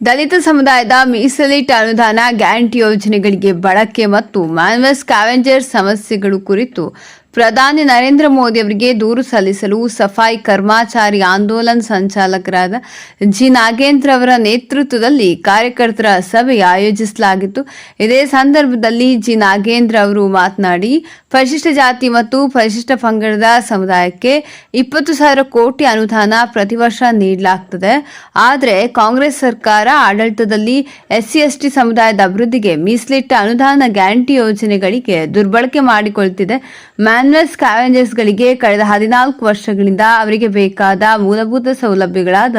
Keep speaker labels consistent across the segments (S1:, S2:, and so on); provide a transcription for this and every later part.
S1: ದಲಿತ ಸಮುದಾಯದ ಮೀಸಲಿಟ್ಟ ಅನುದಾನ ಗ್ಯಾರಂಟಿ ಯೋಜನೆಗಳಿಗೆ ಬಳಕೆ ಮತ್ತು ಮ್ಯಾನ್ವೆಸ್ ಕ್ಯಾವೆಂಜರ್ ಸಮಸ್ಯೆಗಳು ಕುರಿತು ಪ್ರಧಾನಿ ನರೇಂದ್ರ ಮೋದಿ ಅವರಿಗೆ ದೂರು ಸಲ್ಲಿಸಲು ಸಫಾಯಿ ಕರ್ಮಾಚಾರಿ ಆಂದೋಲನ್ ಸಂಚಾಲಕರಾದ ಜಿ ನಾಗೇಂದ್ರ ಅವರ ನೇತೃತ್ವದಲ್ಲಿ ಕಾರ್ಯಕರ್ತರ ಸಭೆ ಆಯೋಜಿಸಲಾಗಿತ್ತು. ಇದೇ ಸಂದರ್ಭದಲ್ಲಿ ಜಿ ನಾಗೇಂದ್ರ ಅವರು ಮಾತನಾಡಿ ಪರಿಶಿಷ್ಟ ಜಾತಿ ಮತ್ತು ಪರಿಶಿಷ್ಟ ಪಂಗಡದ ಸಮುದಾಯಕ್ಕೆ ಇಪ್ಪತ್ತು ಸಾವಿರ ಕೋಟಿ ಅನುದಾನ ಪ್ರತಿ ವರ್ಷ ನೀಡಲಾಗ್ತದೆ. ಆದರೆ ಕಾಂಗ್ರೆಸ್ ಸರ್ಕಾರ ಆಡಳಿತದಲ್ಲಿ ಎಸ್ಸಿ ಎಸ್ಟಿ ಸಮುದಾಯದ ಅಭಿವೃದ್ಧಿಗೆ ಮೀಸಲಿಟ್ಟ ಅನುದಾನ ಗ್ಯಾರಂಟಿ ಯೋಜನೆಗಳಿಗೆ ದುರ್ಬಳಕೆ ಮಾಡಿಕೊಳ್ತಿದೆ. ಮ್ಯಾನ್ವೆಸ್ ಸ್ಕ್ಯಾವೆಂಜರ್ಸ್ಗಳಿಗೆ ಕಳೆದ ಹದಿನಾಲ್ಕು ವರ್ಷಗಳಿಂದ ಅವರಿಗೆ ಬೇಕಾದ ಮೂಲಭೂತ ಸೌಲಭ್ಯಗಳಾದ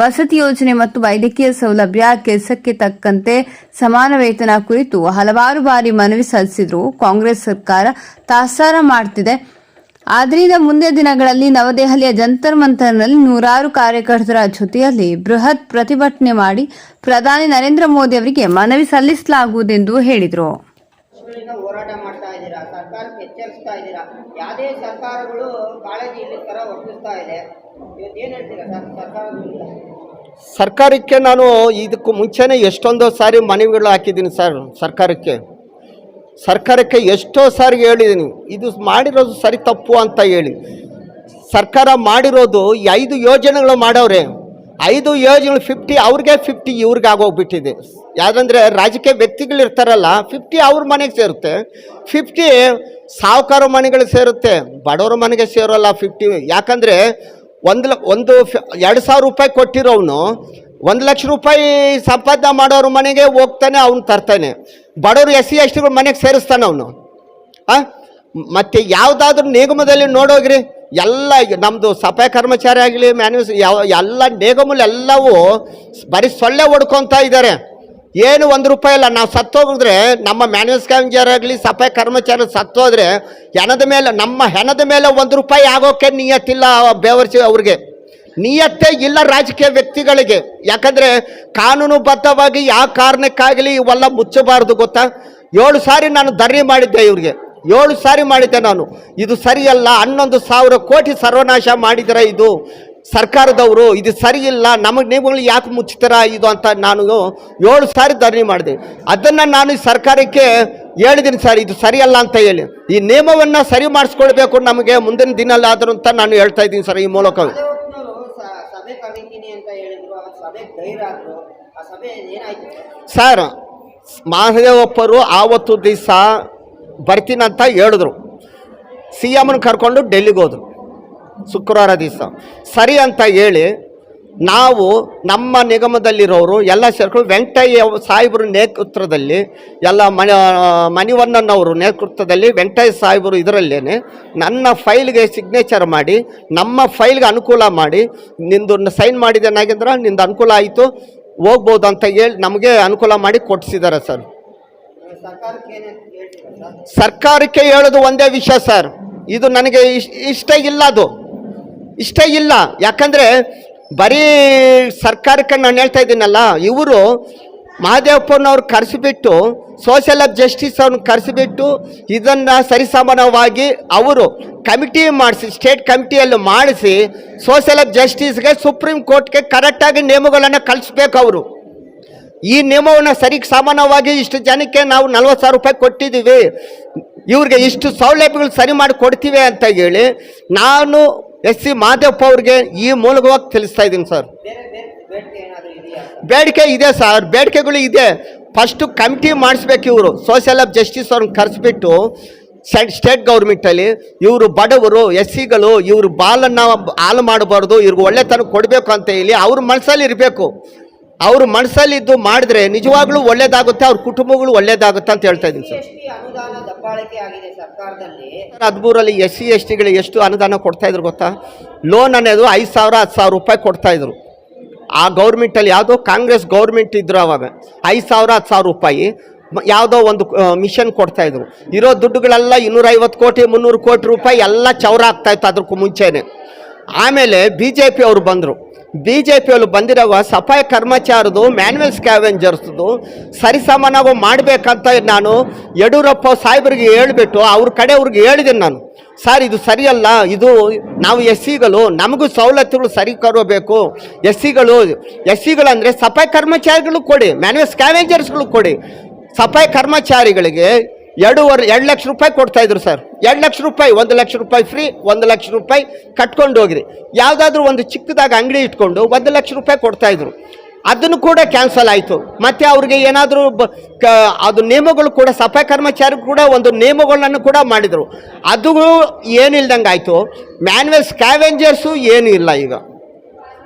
S1: ವಸತಿ ಯೋಜನೆ ಮತ್ತು ವೈದ್ಯಕೀಯ ಸೌಲಭ್ಯ, ಕೆಲಸಕ್ಕೆ ತಕ್ಕಂತೆ ಸಮಾನ ವೇತನ ಕುರಿತು ಹಲವಾರು ಬಾರಿ ಮನವಿ ಸಲ್ಲಿಸಿದ್ರು ಕಾಂಗ್ರೆಸ್ ಸರ್ಕಾರ. ತಾಸಾರ ಮಾಡ್ತಿದೆ. ಆದ್ರಿಂದ ಮುಂದಿನ ದಿನಗಳಲ್ಲಿ ನವದೆಹಲಿಯ ಜಂತರ್ ಮಂತರ್ನಲ್ಲಿ ನೂರಾರು ಕಾರ್ಯಕರ್ತರ ಜೊತೆಯಲ್ಲಿ ಬೃಹತ್ ಪ್ರತಿಭಟನೆ ಮಾಡಿ ಪ್ರಧಾನಿ ನರೇಂದ್ರ ಮೋದಿ ಅವರಿಗೆ ಮನವಿ ಸಲ್ಲಿಸಲಾಗುವುದೆಂದು ಹೇಳಿದರು.
S2: ವರ್ಷಗಳಿಂದ ಹೋರಾಟ ಮಾಡ್ತಾ ಇದ್ದೀರಾ? ಸರ್ಕಾರಕ್ಕೆ ಎಚ್ಚರಿಸ್ತಾ ಇದ್ದೀರಾ? ಯಾವುದೇ ಸರ್ಕಾರಗಳು ಕಾಳಜಿ ಇಲ್ಲದ ಥರ ವರ್ತಿಸ್ತಾ ಇದೆ. ಇವತ್ತು ಏನು ಹೇಳ್ತೀರಾ ಸರ್ ಸರ್ಕಾರದ
S3: ಸರ್ಕಾರಕ್ಕೆ ನಾನು ಇದಕ್ಕೂ ಮುಂಚೆನೇ ಎಷ್ಟೊಂದೋ ಸಾರಿ ಮನವಿಗಳು ಹಾಕಿದ್ದೀನಿ ಸರ್ ಸರ್ಕಾರಕ್ಕೆ. ಸರ್ಕಾರಕ್ಕೆ ಎಷ್ಟೋ ಸಾರಿ ಹೇಳಿದ್ದೀನಿ. ಇದು ಮಾಡಿರೋದು ಸರಿ ತಪ್ಪು ಅಂತ ಹೇಳಿ. ಸರ್ಕಾರ ಮಾಡಿರೋದು ಐದು ಯೋಜನೆಗಳು ಮಾಡವ್ರೆ. ಐದು ಯೋಜನೆಗಳು ಫಿಫ್ಟಿ ಅವ್ರಿಗೆ ಫಿಫ್ಟಿ ಇವ್ರಿಗೆ ಆಗೋಗ್ಬಿಟ್ಟಿದೆ. ಯಾಕಂದರೆ ರಾಜಕೀಯ ವ್ಯಕ್ತಿಗಳು ಇರ್ತಾರಲ್ಲ ಫಿಫ್ಟಿ ಅವ್ರ ಮನೆಗೆ ಸೇರುತ್ತೆ. ಫಿಫ್ಟಿ ಸಾಹುಕಾರ ಮನೆಗಳು ಸೇರುತ್ತೆ, ಬಡವ್ರ ಮನೆಗೆ ಸೇರೋಲ್ಲ ಫಿಫ್ಟಿ ಯಾಕಂದರೆ ಒಂದು ಒಂದು ಎರಡು ಸಾವಿರ ರೂಪಾಯಿ ಕೊಟ್ಟಿರೋವನು, ಒಂದು ಲಕ್ಷ ರೂಪಾಯಿ ಸಂಪಾದನೆ ಮಾಡೋರ ಮನೆಗೆ ಹೋಗ್ತಾನೆ, ಅವ್ನು ತರ್ತಾನೆ. ಬಡವರು ಎಸ್ ಸಿ ಎಸ್ ಟಿಗಳು ಮನೆಗೆ ಸೇರಿಸ್ತಾನೆ ಅವನು. ಹಾಂ ಮತ್ತೆ ಯಾವುದಾದ್ರೂ ನಿಗಮದಲ್ಲಿ ನೋಡೋಗ್ರಿ. ಎಲ್ಲ ನಮ್ಮದು ಸಫಾಯಿ ಕರ್ಮಚಾರಿ ಆಗಲಿ ಮ್ಯಾನ್ಯೂಸ್ ಎಲ್ಲ ನಿಗಮಗಳು ಎಲ್ಲವೂ ಬರೀ ಸೊಳ್ಳೆ ಹೊಡ್ಕೊತಾ ಇದ್ದಾರೆ ಏನು ಒಂದು ರೂಪಾಯಿ ಇಲ್ಲ. ನಾವು ಸತ್ತೋಗಿದ್ರೆ ನಮ್ಮ ಮ್ಯಾನ್ಯೂಸ್ ಕ್ಯಾಂಜರ್ ಆಗಲಿ, ಸಫಾಯಿ ಕರ್ಮಚಾರಿ ಸತ್ತೋದ್ರೆ ಹೆಣದ ಮೇಲೆ, ನಮ್ಮ ಹೆಣದ ಮೇಲೆ ಒಂದು ರೂಪಾಯಿ ಆಗೋಕ್ಕೆ ನಿಯತ್ತಿಲ್ಲ ಬೇವರ್ಸಿ ಅವ್ರಿಗೆ. ನಿಯತ್ತೇ ಇಲ್ಲ ರಾಜಕೀಯ ವ್ಯಕ್ತಿಗಳಿಗೆ. ಯಾಕಂದರೆ ಕಾನೂನುಬದ್ಧವಾಗಿ ಯಾವ ಕಾರಣಕ್ಕಾಗಲಿ ಇವೆಲ್ಲ ಮುಚ್ಚಬಾರ್ದು ಗೊತ್ತಾ? ಏಳು ಸಾರಿ ನಾನು ಧರಣಿ ಮಾಡಿದ್ದೆ ಇವ್ರಿಗೆ. ಏಳು ಸಾರಿ ಮಾಡಿದ್ದೆ ನಾನು. ಇದು ಸರಿಯಲ್ಲ ಹನ್ನೊಂದು ಸಾವಿರ ಕೋಟಿ ಸರ್ವನಾಶ ಮಾಡಿದರೆ ಇದು ಸರ್ಕಾರದವರು. ಇದು ಸರಿಯಿಲ್ಲ ನಮಗೆ ನೀವುಗಳು ಯಾಕೆ ಮುಚ್ಚುತ್ತೀರ ಇದು ಅಂತ ನಾನು ಏಳು ಸಾರಿ ಧರಣಿ ಮಾಡಿದೆ. ಅದನ್ನು ನಾನು ಸರ್ಕಾರಕ್ಕೆ ಹೇಳಿದ್ದೀನಿ ಸರ್ ಇದು ಸರಿಯಲ್ಲ ಅಂತ ಹೇಳಿ. ಈ ನಿಯಮವನ್ನು ಸರಿ ಮಾಡಿಸ್ಕೊಳ್ಬೇಕು ನಮಗೆ ಮುಂದಿನ ದಿನಲ್ಲಾದರೂ ಅಂತ ನಾನು ಹೇಳ್ತಾ ಇದ್ದೀನಿ ಸರ್ ಈ ಮೂಲಕ. ಸರ್ ಮಹದೇವಪ್ಪರು ಆವತ್ತು ದಿವಸ ಬರ್ತೀನಂತ ಹೇಳಿದ್ರು. ಸಿ ಎಮ್ನ ಕರ್ಕೊಂಡು ಡೆಲ್ಲಿಗೆ ಹೋದರು. ಶುಕ್ರವಾರ ದಿವಸ. ಸರಿ ಅಂತ ಹೇಳಿ ನಾವು ನಮ್ಮ ನಿಗಮದಲ್ಲಿರೋರು, ಎಲ್ಲ ಸೇರ್ಕೊಂಡು ವೆಂಕಟಯ್ಯ ಸಾಹೇಬ್ರ ನೇತೃತ್ವದಲ್ಲಿ, ಎಲ್ಲ ಮನ, ಮಣಿವಣ್ಣನವರು ನೇತೃತ್ವದಲ್ಲಿ ವೆಂಕಟಯ್ಯ ಸಾಹೇಬರು ಇದರಲ್ಲೇನೆ ನನ್ನ ಫೈಲ್ಗೆ ಸಿಗ್ನೇಚರ್ ಮಾಡಿ, ನಮ್ಮ ಫೈಲ್ಗೆ ಅನುಕೂಲ ಮಾಡಿ, ನಿಂದು ಸೈನ್ ಮಾಡಿದೆ ನಾಗೇಂದ್ರ, ನಿಂದು ಅನುಕೂಲ ಆಯಿತು, ಹೋಗ್ಬೋದು ಅಂತ ಹೇಳಿ ನಮಗೆ ಅನುಕೂಲ ಮಾಡಿ ಕೊಡಿಸಿದ್ದಾರೆ ಸರ್.
S2: ಸರ್ಕಾರಕ್ಕೆ
S3: ಹೇಳೋದು ಒಂದೇ ವಿಷಯ, ಸರ್. ಇದು ನನಗೆ ಇಷ್ಟ ಇಲ್ಲ ಅದು. ಇಷ್ಟ ಇಲ್ಲ. ಯಾಕಂದರೆ ಬರೀ ಸರ್ಕಾರಕ್ಕೆ ನಾನು ಹೇಳ್ತಾ ಇದ್ದೀನಲ್ಲ, ಇವರು ಮಹಾದೇವಪ್ಪನವ್ರು ಕರೆಸಿಬಿಟ್ಟು, ಸೋಷಿಯಲ್ ಆಫ್ ಜಸ್ಟಿಸ್ ಅವ್ರನ್ನ ಕರೆಸಿಬಿಟ್ಟು ಇದನ್ನು ಸರಿಸಮಾನವಾಗಿ ಅವರು ಕಮಿಟಿ ಮಾಡಿಸಿ, ಸ್ಟೇಟ್ ಕಮಿಟಿಯಲ್ಲಿ ಮಾಡಿಸಿ, ಸೋಷಿಯಲ್ ಆಫ್ ಜಸ್ಟಿಸ್ಗೆ ಸುಪ್ರೀಂ ಕೋರ್ಟ್ಗೆ ಕರೆಕ್ಟಾಗಿ ನಿಯಮಗಳನ್ನು ಕಳಿಸ್ಬೇಕು ಅವರು. ಈ ನಿಯಮವನ್ನು ಸರಿ ಸಮಾನವಾಗಿ ಇಷ್ಟು ಜನಕ್ಕೆ ನಾವು ನಲ್ವತ್ತು ಸಾವಿರ ರೂಪಾಯಿ ಕೊಟ್ಟಿದ್ದೀವಿ. ಇವ್ರಿಗೆ ಇಷ್ಟು ಸೌಲಭ್ಯಗಳು ಸರಿ ಮಾಡಿ ಕೊಡ್ತೀವಿ ಅಂತ ಹೇಳಿ ನಾನು ಎಸ್ ಸಿ ಮಾದೇವಪ್ಪ ಅವ್ರಿಗೆ ಈ ಮೂಲಕವಾಗಿ ತಿಳಿಸ್ತಾ ಇದ್ದೀನಿ ಸರ್.
S2: ಬೇಡಿಕೆ
S3: ಇದೆ ಸರ್, ಬೇಡಿಕೆಗಳು ಇದೆ. ಫಸ್ಟು ಕಮಿಟಿ ಮಾಡಿಸ್ಬೇಕು ಇವರು, ಸೋಷಿಯಲ್ ಆಫ್ ಜಸ್ಟಿಸ್ ಅವ್ರನ್ನ ಕರೆಸ್ಬಿಟ್ಟು ಸ್ಟೇಟ್ ಗೌರ್ಮೆಂಟಲ್ಲಿ ಇವರು ಬಡವರು, ಎಸ್ ಸಿಗಳು ಇವರು ಬಾಲನ್ನು ಹಾಲು ಮಾಡಬಾರ್ದು, ಇವ್ರಿಗೆ ಒಳ್ಳೆತನ ಕೊಡಬೇಕು ಅಂತ ಹೇಳಿ ಅವ್ರ ಮನಸ್ಸಲ್ಲಿ ಇರಬೇಕು. ಅವ್ರ ಮನಸ್ಸಲ್ಲಿದ್ದು ಮಾಡಿದ್ರೆ ನಿಜವಾಗ್ಲೂ ಒಳ್ಳೇದಾಗುತ್ತೆ ಅವ್ರ ಕುಟುಂಬಗಳು ಒಳ್ಳೇದಾಗುತ್ತೆ ಅಂತ ಹೇಳ್ತಾ ಇದ್ದೀನಿ ಸರ್. ಹದಿಮೂರಲ್ಲಿ ಎಸ್ ಸಿ ಎಸ್ ಟಿಗಳಿಗೆ ಎಷ್ಟು ಅನುದಾನ ಕೊಡ್ತಾ ಇದ್ರು ಗೊತ್ತಾ? ಲೋನ್ ಅನ್ನೋದು ಐದು ಸಾವಿರ ಹತ್ತು ಸಾವಿರ ರೂಪಾಯಿ ಕೊಡ್ತಾ ಇದ್ರು. ಆ ಗೌರ್ಮೆಂಟಲ್ಲಿ ಯಾವುದೋ ಕಾಂಗ್ರೆಸ್ ಗೌರ್ಮೆಂಟ್ ಇದ್ರು ಅವಾಗ ಐದು ಸಾವಿರ ಹತ್ತು ಸಾವಿರ ರೂಪಾಯಿ ಯಾವುದೋ ಒಂದು ಮಿಷನ್ ಕೊಡ್ತಾ ಇದ್ರು. ಇರೋ ದುಡ್ಡುಗಳೆಲ್ಲ ಇನ್ನೂರೈವತ್ತು ಕೋಟಿ ಮುನ್ನೂರು ಕೋಟಿ ರೂಪಾಯಿ ಎಲ್ಲ ಚೌರ ಆಗ್ತಾ ಇತ್ತು ಅದಕ್ಕೂ ಮುಂಚೆನೆ. ಆಮೇಲೆ ಬಿ ಜೆ ಪಿ ಅವರು ಬಂದರು. ಬಿ ಜೆ ಪಿಯಲ್ಲಿ ಬಂದಿರೋ ಸಫಾಯಿ ಕರ್ಮಚಾರದು ಮ್ಯಾನ್ಯಲ್ ಸ್ಕ್ಯಾವೆಂಜರ್ಸ್ದು ಸರಿಸಮಾನವಾಗಿ ಮಾಡಬೇಕಂತ ನಾನು ಯಡಿಯೂರಪ್ಪ ಸಾಹೇಬ್ರಿಗೆ ಹೇಳಿಬಿಟ್ಟು ಅವ್ರ ಕಡೆ ಅವ್ರಿಗೆ ಹೇಳಿದ್ದೀನಿ ನಾನು. ಸರ್, ಇದು ಸರಿಯಲ್ಲ. ಇದು ನಾವು ಎಸ್ ಸಿಗಳು ನಮಗೂ ಸವಲತ್ತುಗಳು ಸರಿ ಕರೋಬೇಕು ಎಸ್ ಸಿಗಳು ಎಸ್ ಸಿಗಳು ಅಂದರೆ ಸಫಾಯಿ ಕರ್ಮಚಾರಿಗಳು ಕೊಡಿ ಮ್ಯಾನ್ಯಲ್ ಸ್ಕ್ಯಾವೆಂಜರ್ಸ್ಗಳು ಕೊಡಿ. ಸಫಾಯಿ ಕರ್ಮಚಾರಿಗಳಿಗೆ ಎರಡೂವರೆ, ಎರಡು ಲಕ್ಷ ರೂಪಾಯಿ ಕೊಡ್ತಾ ಇದ್ರು ಸರ್. ಎರಡು ಲಕ್ಷ ರೂಪಾಯಿ, ಒಂದು ಲಕ್ಷ ರೂಪಾಯಿ ಫ್ರೀ ಒಂದು ಲಕ್ಷ ರೂಪಾಯಿ ಕಟ್ಕೊಂಡು ಹೋಗ್ರಿ. ಯಾವುದಾದ್ರೂ ಒಂದು ಚಿಕ್ಕದಾಗ ಅಂಗಡಿ ಇಟ್ಕೊಂಡು ಒಂದು ಲಕ್ಷ ರೂಪಾಯಿ ಕೊಡ್ತಾ ಇದ್ರು. ಅದನ್ನು ಕೂಡ ಕ್ಯಾನ್ಸಲ್ ಆಯಿತು. ಮತ್ತು ಅವ್ರಿಗೆ ಏನಾದರೂ ಬ, ಕ, ಅದು ನಿಯಮಗಳು ಕೂಡ, ಸಫಾಯಿ ಕರ್ಮಚಾರಿ ಕೂಡ ಒಂದು ನಿಯಮಗಳನ್ನು ಕೂಡ ಮಾಡಿದರು. ಅದು ಏನಿಲ್ದಂಗೆ ಆಯಿತು. ಮ್ಯಾನ್ಯಲ್ ಸ್ಕ್ಯಾವೆಂಜರ್ಸು ಏನೂ ಇಲ್ಲ ಈಗ.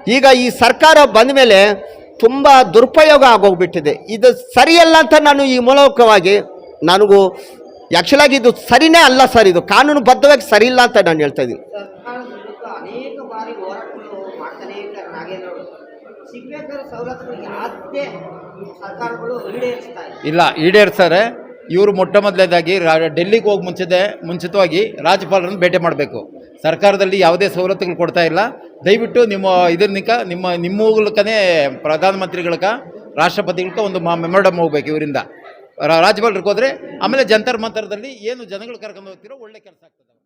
S3: ಈಗ ಈ ಸರ್ಕಾರ ಬಂದ ಮೇಲೆ ತುಂಬ ದುರುಪಯೋಗ ಆಗೋಗ್ಬಿಟ್ಟಿದೆ. ಇದು ಸರಿಯಲ್ಲ ಅಂತ ನಾನು ಈ ಮೂಲಕವಾಗಿ ನನಗೂ ಆ್ಯಕ್ಚುಲಾಗಿ ಇದು ಸರಿನೇ ಅಲ್ಲ ಸರ್ ಇದು ಕಾನೂನುಬದ್ಧವಾಗಿ ಸರಿ ಇಲ್ಲ ಅಂತ ನಾನು ಹೇಳ್ತಾ ಇದ್ದೀನಿ.
S4: ಇಲ್ಲ ಈಡೇರ್ಸ್ತಾರೆ. ಇವರು ಮೊಟ್ಟ ಮೊದಲನೇದಾಗಿ ರಾ- ಡೆಲ್ಲಿಗೆ ಹೋಗಿ ಮುಂಚಿದೆ ಮುಂಚಿತವಾಗಿ ರಾಜ್ಯಪಾಲರನ್ನು ಭೇಟಿ ಮಾಡಬೇಕು. ಸರ್ಕಾರದಲ್ಲಿ ಯಾವುದೇ ಸವಲತ್ತುಗಳು ಕೊಡ್ತಾ ಇಲ್ಲ. ದಯವಿಟ್ಟು ನಿಮ್ಮ ಇದನ್ನಿಕ ನಿಮ್ಮ ನಿಮ್ಮ ಮೂಲಕನೇ ಪ್ರಧಾನಮಂತ್ರಿಗಳಕ ರಾಷ್ಟ್ರಪತಿಗಳಕ ಒಂದು ಮೆಮೊರಡಮ್ ಹೋಗ್ಬೇಕು ಇವರಿಂದ. ರಾಜ್ಯಪಾಲರಿಗೆ ಹೋದರೆ ಆಮೇಲೆ ಜಂತರ್ ಮಂತರದಲ್ಲಿ ಏನು ಜನಗಳು ಕರ್ಕೊಂಡು ಹೋಗ್ತಿರೋ ಒಳ್ಳೆ ಕೆಲಸ ಆಗ್ತದೆ.